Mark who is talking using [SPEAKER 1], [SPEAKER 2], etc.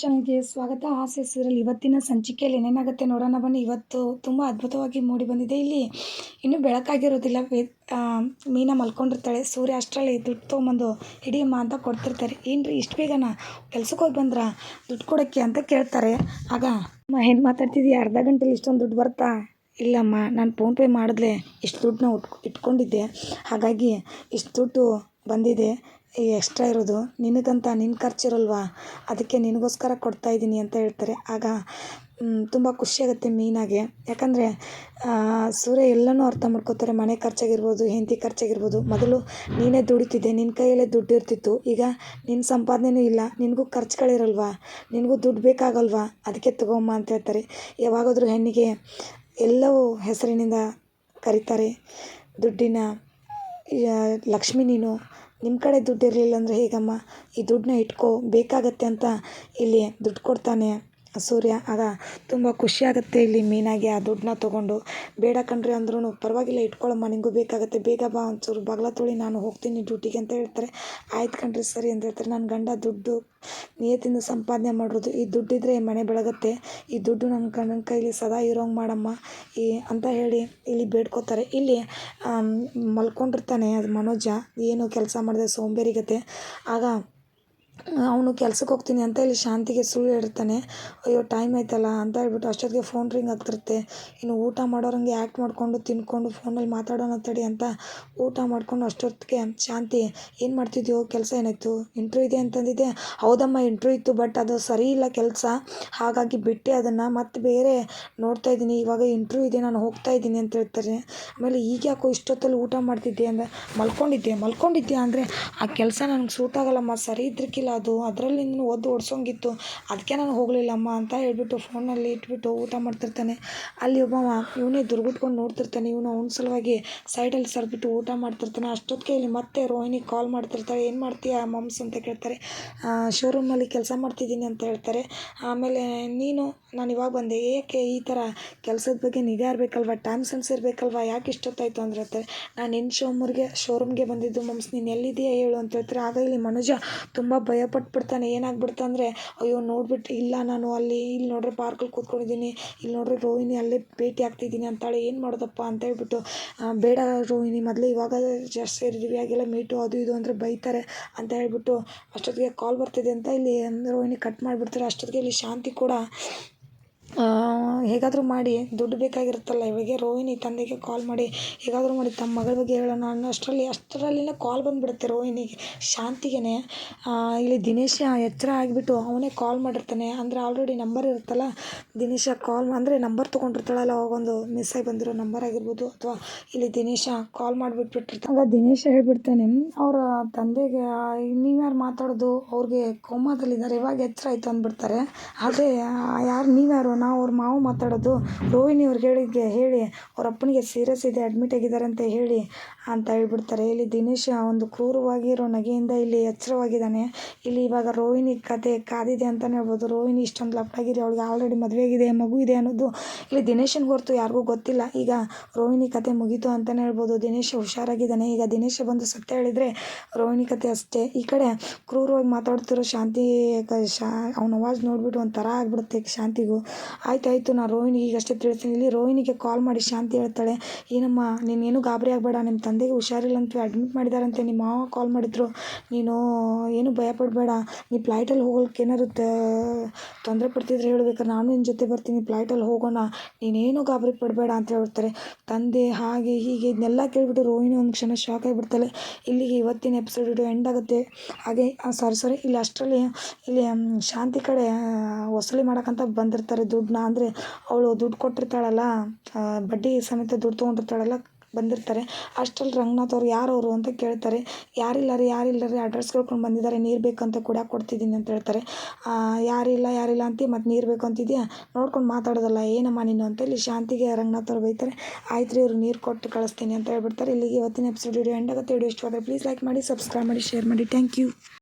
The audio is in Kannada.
[SPEAKER 1] ಚಾನಲ್ಗೆ ಸ್ವಾಗತ. ಆಸೆ ಸೀರಿಯಲ್ ಇವತ್ತಿನ ಸಂಚಿಕೆಯಲ್ಲಿ ಏನೇನಾಗುತ್ತೆ ನೋಡೋಣ ಬನ್ನಿ. ಇವತ್ತು ತುಂಬ ಅದ್ಭುತವಾಗಿ ಮೂಡಿ ಬಂದಿದೆ ಇಲ್ಲಿ. ಇನ್ನೂ ಬೆಳಕಾಗಿರೋದಿಲ್ಲ. ಮೀನ ಮಲ್ಕೊಂಡಿರ್ತಾಳೆ. ಸೂರ್ಯ ಅಷ್ಟರಲ್ಲಿ ದುಡ್ಡು ತೊಗೊಂಬಂದು, ಹಿಡಿಯಮ್ಮ ಅಂತ ಕೊಡ್ತಿರ್ತಾರೆ. ಏನು ರೀ ಇಷ್ಟು ಬೇಗನ? ಕೆಲ್ಸಕ್ಕೆ ಹೋಗಿ ಬಂದ್ರೆ? ದುಡ್ಡು ಕೊಡೋಕ್ಕೆ? ಅಂತ ಕೇಳ್ತಾರೆ. ಆಗ, ಅಮ್ಮ, ಏನು ಮಾತಾಡ್ತಿದ್ದೀಯ ಅರ್ಧ ಗಂಟೆಲಿ ಇಷ್ಟೊಂದು ದುಡ್ಡು ಬರ್ತಾ? ಇಲ್ಲಮ್ಮ, ನಾನು ಫೋನ್ಪೇ ಮಾಡಿದ್ಲೆ. ಇಷ್ಟು ದುಡ್ಡನ್ನ ಉಟ್, ಇಟ್ಕೊಂಡಿದ್ದೆ. ಹಾಗಾಗಿ ಇಷ್ಟು ದುಡ್ಡು ಬಂದಿದೆ. ಎಕ್ಸ್ಟ್ರಾ ಇರೋದು? ನಿನಗಂತ ನಿನ್ನ ಖರ್ಚಿರಲ್ವಾ? ಅದಕ್ಕೆ ನಿನಗೋಸ್ಕರ ಕೊಡ್ತಾ ಇದ್ದೀನಿ ಅಂತ ಹೇಳ್ತಾರೆ. ಆಗ ತುಂಬ ಖುಷಿಯಾಗುತ್ತೆ ಮೀನಾಗೆ. ಯಾಕಂದರೆ ಸೂರ್ಯ ಎಲ್ಲನೂ ಅರ್ಥ ಮಾಡ್ಕೋತಾರೆ. ಮನೆ ಖರ್ಚಾಗಿರ್ಬೋದು, ಹೆಂಡತಿ ಖರ್ಚಾಗಿರ್ಬೋದು. ಮೊದಲು ನೀನೇ ದುಡಿತಿದ್ದೆ. ನಿನ್ನ ಕೈಯಲ್ಲೇ ದುಡ್ಡು ಇರ್ತಿತ್ತು. ಈಗ ನಿನ್ನ ಸಂಪಾದನೆಯೂ ಇಲ್ಲ. ನಿನಗೂ ಖರ್ಚುಗಳಿರಲ್ವಾ? ನಿನಗೂ ದುಡ್ಡು ಬೇಕಾಗಲ್ವಾ? ಅದಕ್ಕೆ ತಗೊಮ್ಮ ಅಂತ ಹೇಳ್ತಾರೆ. ಯಾವಾಗಾದರೂ ಹೆಣ್ಣಿಗೆ ಎಲ್ಲವೂ ಹೆಸರಿನಿಂದ ಕರೀತಾರೆ. ದುಡ್ಡಿನ ಲಕ್ಷ್ಮಿ ನೀನು ನಿಮ್ಮ ಕಡೆ ದುಡ್ಡು ಇರಲಿಲ್ಲ ಅಂದರೆ ಹೇಗಮ್ಮ? ಈ ದುಡ್ಡನ್ನ ಇಟ್ಕೋ ಬೇಕಾಗತ್ತೆ ಅಂತ ಇಲ್ಲಿ ದುಡ್ಡು ಕೊಡ್ತಾನೆ. ಸೂರ್ಯ, ಆಗ ತುಂಬ ಖುಷಿಯಾಗುತ್ತೆ ಇಲ್ಲಿ ಮೀನಾಗಿ ಆ ದುಡ್ಡನ್ನ ತೊಗೊಂಡು. ಬೇಡ ಕಣ್ರಿ ಅಂದ್ರೂ ಪರವಾಗಿಲ್ಲ ಇಟ್ಕೊಳ್ಳಮ್ಮ ನಿನಗೂ ಬೇಕಾಗುತ್ತೆ. ಬೇಗ ಬಾ ಒಂಚೂರು, ಬಗ್ಲ ತೊಳಿ, ನಾನು ಹೋಗ್ತೀನಿ ಡ್ಯೂಟಿಗೆ ಅಂತ ಹೇಳ್ತಾರೆ. ಆಯ್ತು ಕಣ್ರಿ, ಸರಿ ಅಂತ ಹೇಳ್ತಾರೆ. ನನ್ನ ಗಂಡ ದುಡ್ಡು ನಿಯತ್ತಿಂದ ಸಂಪಾದನೆ ಮಾಡೋದು ಈ ದುಡ್ಡಿದ್ರೆ ಮನೆ ಬೆಳಗುತ್ತೆ. ಈ ದುಡ್ಡು ನನ್ನ ಗಂಡನ ಕೈಲಿ ಸದಾ ಇರೋಂಗೆ ಮಾಡಮ್ಮ. ಈ, ಅಂತ ಹೇಳಿ ಇಲ್ಲಿ ಬೇಡ್ಕೋತಾರೆ. ಇಲ್ಲಿ ಮಲ್ಕೊಂಡಿರ್ತಾನೆ ಅದು ಮನೋಜ. ಏನು ಕೆಲಸ ಮಾಡಿದೆ ಸೋಂಬೇರಿಗತೆ. ಆಗ ಅವನು ಕೆಲ್ಸಕ್ಕೆ ಹೋಗ್ತೀನಿ ಅಂತ ಇಲ್ಲಿ ಶಾಂತಿಗೆ ಸುಳ್ಳು ಹೇಳ್ತಾನೆ, ಅಯ್ಯೋ ಟೈಮ್ ಆಯ್ತಲ್ಲ ಅಂತ ಹೇಳ್ಬಿಟ್ಟು ಅಷ್ಟೊತ್ತಿಗೆ ಫೋನ್ ರಿಂಗ್ ಆಗ್ತಿರುತ್ತೆ. ಇನ್ನು ಊಟ ಮಾಡೋರಂಗೆ ಆ್ಯಕ್ಟ್ ಮಾಡಿಕೊಂಡು ತಿನ್ಕೊಂಡು ಫೋನಲ್ಲಿ ಮಾತಾಡೋಣ ತಡಿ ಅಂತ ಊಟ ಮಾಡಿಕೊಂಡು ಅಷ್ಟೊತ್ತಿಗೆ ಶಾಂತಿ, ಏನು ಮಾಡ್ತಿದ್ಯೋ, ಕೆಲಸ ಏನಾಯಿತು? ಇಂಟ್ರ್ಯೂ ಇದೆ ಅಂತಂದಿದ್ದೆ. ಹೌದಮ್ಮ ಇಂಟ್ರ್ಯೂ ಇತ್ತು ಬಟ್ ಅದು ಸರಿ ಇಲ್ಲ ಕೆಲಸ. ಹಾಗಾಗಿ ಬಿಟ್ಟೆ ಅದನ್ನು, ಮತ್ತೆ ಬೇರೆ ನೋಡ್ತಾ ಇದ್ದೀನಿ. ಇವಾಗ ಇಂಟ್ರ್ಯೂ ಇದೆ, ನಾನು ಹೋಗ್ತಾ ಇದ್ದೀನಿ ಅಂತ ಹೇಳ್ತಾರೆ. ಆಮೇಲೆ, ಈಗ ಯಾಕೋ ಇಷ್ಟೊತ್ತಲ್ಲಿ ಊಟ ಮಾಡ್ತಿದ್ದೆ ಅಂದರೆ, ಮಲ್ಕೊಂಡಿದ್ದೆ ಮಲ್ಕೊಂಡಿದ್ದೆ ಅಂದರೆ, ಆ ಕೆಲಸ ನನಗೆ ಸೂಟ್ ಆಗಲ್ಲಮ್ಮ. ಸರಿ ಇದ್ರಕ್ಕಿಲ್ಲ ಅದು. ಅದರಲ್ಲಿ ನೀನು ಒದ್ದು ಓಡಿಸೋಂಗಿತ್ತು. ಅದಕ್ಕೆ ನಾನು ಹೋಗಲಿಲ್ಲಮ್ಮ ಅಂತ ಹೇಳಿಬಿಟ್ಟು ಫೋನಲ್ಲಿ ಇಟ್ಬಿಟ್ಟು ಊಟ ಮಾಡ್ತಿರ್ತಾನೆ. ಅಲ್ಲಿ ಒಬ್ಬವ ಇವನೇ ದುರ್ಗುಟ್ಕೊಂಡು ನೋಡ್ತಿರ್ತಾನೆ. ಇವನು ಅವ್ನ ಸಲುವಾಗಿ ಸೈಡಲ್ಲಿ ಸರ್ಬಿಟ್ಟು ಊಟ ಮಾಡ್ತಿರ್ತಾನೆ. ಅಷ್ಟೊತ್ತಿಗೆ ಇಲ್ಲಿ ಮತ್ತೆ ರೋಹಿಣಿ ಕಾಲ್ ಮಾಡ್ತಿರ್ತಾಳೆ. ಏನು ಮಾಡ್ತೀಯ ಮಮ್ಸ್? ಅಂತ ಕೇಳ್ತಾರೆ. ಶೋರೂಮಲ್ಲಿ ಕೆಲಸ ಮಾಡ್ತಿದ್ದೀನಿ ಅಂತ ಹೇಳ್ತಾರೆ. ಆಮೇಲೆ ನೀನು ನಾನು ಇವಾಗ ಬಂದೆ, ಏಕೆ ಈ ಥರ ಕೆಲಸದ ಬಗ್ಗೆ ನಿಗಾ ಇರಬೇಕಲ್ವ ಟೈಮ್ ಸೆನ್ಸ್ ಇರಬೇಕಲ್ವ, ಯಾಕೆ ಇಷ್ಟೊತ್ತಾಯಿತು ಅಂದ್ರೆ ನಾನು ಇನ್ನು ಶೋಮೂರ್ಗೆ ಶೋರೂಮ್ಗೆ ಬಂದಿದ್ದು ಮಮ್ಸ್ ನೀನು ಎಲ್ಲಿದೆಯಾ ಹೇಳು ಅಂತ ಹೇಳ್ತಾರೆ. ಆಗ ಇಲ್ಲಿ ಮನುಜ ತುಂಬ ಭಯ ಪಟ್ಬಿಡ್ತಾನೆ ಏನಾಗ್ಬಿಡ್ತು ಅಂದರೆ, ಅಯ್ಯೋ ನೋಡ್ಬಿಟ್ಟು ಇಲ್ಲ ನಾನು ಅಲ್ಲಿ, ಇಲ್ಲಿ ನೋಡ್ರಿ ಪಾರ್ಕಲ್ಲಿ ಕೂತ್ಕೊಂಡಿದ್ದೀನಿ, ಇಲ್ಲಿ ನೋಡ್ರಿ ರೋಹಿಣಿ ಅಲ್ಲೇ ಭೇಟಿ ಆಗ್ತಿದ್ದೀನಿ ಅಂತಾಳೆ. ಏನು ಮಾಡೋದಪ್ಪ ಅಂತ ಹೇಳ್ಬಿಟ್ಟು ಬೇಡ ರೋಹಿಣಿ, ಮೊದಲು ಇವಾಗ ಜಸ್ಟ್ ಸೇರಿದ್ದೀವಿ ಹಾಗೆಲ್ಲ ಮೀಟು ಅದು ಇದು ಅಂದರೆ ಬೈತಾರೆ ಅಂತ ಹೇಳ್ಬಿಟ್ಟು ಅಷ್ಟೊತ್ತಿಗೆ ಕಾಲ್ ಬರ್ತಿದೆ ಅಂತ ಇಲ್ಲಿ, ರೋಹಿಣಿ ಕಟ್ ಮಾಡಿಬಿಡ್ತಾರೆ. ಅಷ್ಟೊತ್ತಿಗೆ ಇಲ್ಲಿ ಶಾಂತಿ ಕೂಡ 嗯，ಹೇಗಾದರೂ ಮಾಡಿ, ದುಡ್ಡು ಬೇಕಾಗಿರುತ್ತಲ್ಲ. ಇವಾಗ ರೋಹಿಣಿ ತಂದೆಗೆ ಕಾಲ್ ಮಾಡಿ, ಹೇಗಾದರೂ ಮಾಡಿ ತಮ್ಮ ಮಗಳ ಬಗ್ಗೆ ಹೇಳೋಣ ಅನ್ನೋ ಅಷ್ಟರಲ್ಲಿ, ಅಷ್ಟರಲ್ಲಿನೇ ಕಾಲ್ ಬಂದುಬಿಡುತ್ತೆ ರೋಹಿಣಿಗೆ ಶಾಂತಿಗೆ ಇಲ್ಲಿ ದಿನೇಶ ಎಚ್ಚರ ಆಗಿಬಿಟ್ಟು ಅವನೇ ಕಾಲ್ ಮಾಡಿರ್ತಾನೆ. ಅಂದರೆ ಆಲ್ರೆಡಿ ನಂಬರ್ ಇರುತ್ತಲ್ಲ, ದಿನೇಶ ಕಾಲ್ ಅಂದರೆ ನಂಬರ್ ತೊಗೊಂಡಿರ್ತಾಳಲ್ಲ ಅವಾಗೊಂದು ಮಿಸ್ ಆಗಿ ಬಂದಿರೋ ನಂಬರ್ ಆಗಿರ್ಬೋದು. ಅಥವಾ ಇಲ್ಲಿ ದಿನೇಶ ಕಾಲ್ ಮಾಡಿಬಿಟ್ಬಿಟ್ಟಿರ್ತಾನೆ ಆಗ ದಿನೇಶ ಹೇಳ್ಬಿಡ್ತಾನೆ, ಅವರ ತಂದೆಗೆ ನೀವ್ಯಾರು ಮಾತಾಡೋದು? ಅವ್ರಿಗೆ ಕೋಮಾದಲ್ಲಿದ್ದಾರೆ, ಇವಾಗ ಎಚ್ಚರ ಆಯಿತು ಅಂದ್ಬಿಡ್ತಾರೆ. ಅದೇ ಯಾರು ನೀವ್ಯಾರು? ನಾವು ಅವ್ರ ಮಾವ ಮಾತಾಡೋದು. ರೋಹಿಣಿ ಅವ್ರಿಗೆ ಹೇಳಿದ್ದೆ ಹೇಳಿ, ಅವ್ರ ಅಪ್ಪನಿಗೆ ಸೀರಿಯಸ್ ಇದೆ ಅಡ್ಮಿಟ್ ಆಗಿದ್ದಾರೆ ಅಂತ ಹೇಳಿ ಅಂತ ಹೇಳ್ಬಿಡ್ತಾರೆ. ಇಲ್ಲಿ ದಿನೇಶ ಒಂದು ಕ್ರೂರವಾಗಿರೋ ನಗೆಯಿಂದ ಇಲ್ಲಿ ಎಚ್ಚರವಾಗಿದ್ದಾನೆ. ಇಲ್ಲಿ ಇವಾಗ ರೋಹಿಣಿ ಕತೆ ಕಾದಿದೆ ಅಂತಲೇ ಹೇಳ್ಬೋದು. ರೋಹಿಣಿ ಇಷ್ಟೊಂದು ಲಪ್ಟಾಗಿದೆ ಅವಳಿಗೆ ಆಲ್ರೆಡಿ ಮದುವೆ ಆಗಿದೆ, ಮಗು ಇದೆ ಅನ್ನೋದು ಇಲ್ಲಿ ದಿನೇಶನ ಹೊರತು ಯಾರಿಗೂ ಗೊತ್ತಿಲ್ಲ. ಈಗ ರೋಹಿಣಿ ಕತೆ ಮುಗೀತು ಅಂತಲೇ ಹೇಳ್ಬೋದು. ದಿನೇಶ ಹುಷಾರಾಗಿದ್ದಾನೆ. ಈಗ ದಿನೇಶ ಬಂದು ಸತ್ಯ ಹೇಳಿದರೆ ರೋಹಿಣಿ ಕತೆ ಅಷ್ಟೇ. ಈ ಕಡೆ ಕ್ರೂರವಾಗಿ ಮಾತಾಡ್ತಿರೋ ಶಾಂತಿ ಶಾ, ಅವನ ಅವಾಜ್ ನೋಡಿಬಿಟ್ಟು ಒಂಥರ ಆಗಿಬಿಡುತ್ತೆ ಶಾಂತಿಗೂ. ಆಯ್ತಾಯಿತು ನಾನು ರೋಹಿಣಿಗೆ ಈಗಷ್ಟೇ ತಿಳಿಸ್ತೀನಿ ಇಲ್ಲಿ ರೋಹಿಣಿಗೆ ಕಾಲ್ ಮಾಡಿ ಶಾಂತಿ ಹೇಳ್ತಾಳೆ, ಏನಮ್ಮ, ನೀನೇನು ಗಾಬರಿ ಆಗಬೇಡ ನಿಮ್ಮ ತಂದೆಗೆ ಹುಷಾರಿಲ್ಲ ಅಂತ ಅಡ್ಮಿಟ್ ಮಾಡಿದಾರಂತೆ, ನಿಮ್ಮ ಮಾವ ಕಾಲ್ ಮಾಡಿದ್ರು. ನೀನು ಏನು ಭಯಪಡಬೇಡ, ನೀ ಫ್ಲೈಟಲ್ಲಿ ಹೋಗೋಕ್ಕೆ ಏನಾದ್ರು ತೊಂದರೆ ಪಡ್ತಿದ್ರೆ ಹೇಳ್ಬೇಕಾರೆ ನಾನು ನಿನ್ನ ಜೊತೆ ಬರ್ತೀನಿ ಫ್ಲೈಟಲ್ಲಿ ಹೋಗೋಣ. ನೀನೇನು ಗಾಬರಿ ಪಡಬೇಡ ಅಂತ ಹೇಳ್ತಾರೆ ತಂದೆ ಹಾಗೆ ಹೀಗೆ ಇದನ್ನೆಲ್ಲ ಕೇಳಿಬಿಟ್ಟು ರೋಹಿಣಿ ಒಂದು ಕ್ಷಣ ಶಾಕ್ ಆಗಿಬಿಡ್ತಾಳೆ. ಇಲ್ಲಿಗೆ ಇವತ್ತಿನ ಎಪಿಸೋಡ್ ಎಂಡ್ ಆಗುತ್ತೆ. ಹಾಗೆ ಸಾರಿ ಸಾರಿ ಇಲ್ಲಿ ಅಷ್ಟರಲ್ಲಿ, ಇಲ್ಲಿ ಶಾಂತಿ ಕಡೆ ವಸೂಲಿ ಮಾಡೋಕ್ಕಂತ ಬಂದಿರ್ತಾರೆ ದುಡ್ಡನ್ನ. ಅಂದರೆ ಅವಳು ದುಡ್ಡು ಕೊಟ್ಟಿರ್ತಾಳಲ್ಲ ಬಡ್ಡಿ ಸಮೇತ ದುಡ್ಡು ತೊಗೊಂಡಿರ್ತಾಳಲ್ಲ, ಬಂದಿರ್ತಾರೆ. ಅಷ್ಟರಲ್ಲಿ ರಂಗನಾಥ್ ಅವ್ರು ಯಾರು ಅವರು ಅಂತ ಕೇಳ್ತಾರೆ. ಯಾರಿಲ್ಲ ರೀ ಯಾರಿಲ್ಲ ರೀ ಅಡ್ರೆಸ್ ಕೇಳ್ಕೊಂಡು ಬಂದಿದ್ದಾರೆ ನೀರು ಬೇಕಂತ ಕೂಡ ಕೊಡ್ತಿದ್ದೀನಿ ಅಂತ ಹೇಳ್ತಾರೆ. ಯಾರಿಲ್ಲ ಯಾರಿಲ್ಲ ಅಂತ, ಮತ್ತು ನೀರು ಬೇಕು ಅಂತಿದ್ಯಾ? ನೋಡ್ಕೊಂಡು ಮಾತಾಡೋದಲ್ಲ, ಏನಮ್ಮ ನೀನು ಅಂತ ಇಲ್ಲಿ ಶಾಂತಿಗೆ ರಂಗನಾಥ್ ಅವ್ರು ಬೈತಾರೆ. ಆಯ್ತು ರೀ, ಇವ್ರು ನೀರು ಕೊಟ್ಟು ಕಳಿಸ್ತೀನಿ ಅಂತ ಹೇಳ್ಬಿಡ್ತಾರೆ. ಇಲ್ಲಿಗೆ ಇವತ್ತಿನ ಎಪಿಸೋಡ್ ವಿಡಿಯೋ ಎಂಡ್ ಆಗುತ್ತೆ. ವಿಡಿಯೋ ಇಷ್ಟವಾದರೆ ಪ್ಲೀಸ್ ಲೈಕ್ ಮಾಡಿ ಸಬ್ಸ್ಕ್ರೈಬ್ ಮಾಡಿ ಶೇರ್ ಮಾಡಿ. Thank you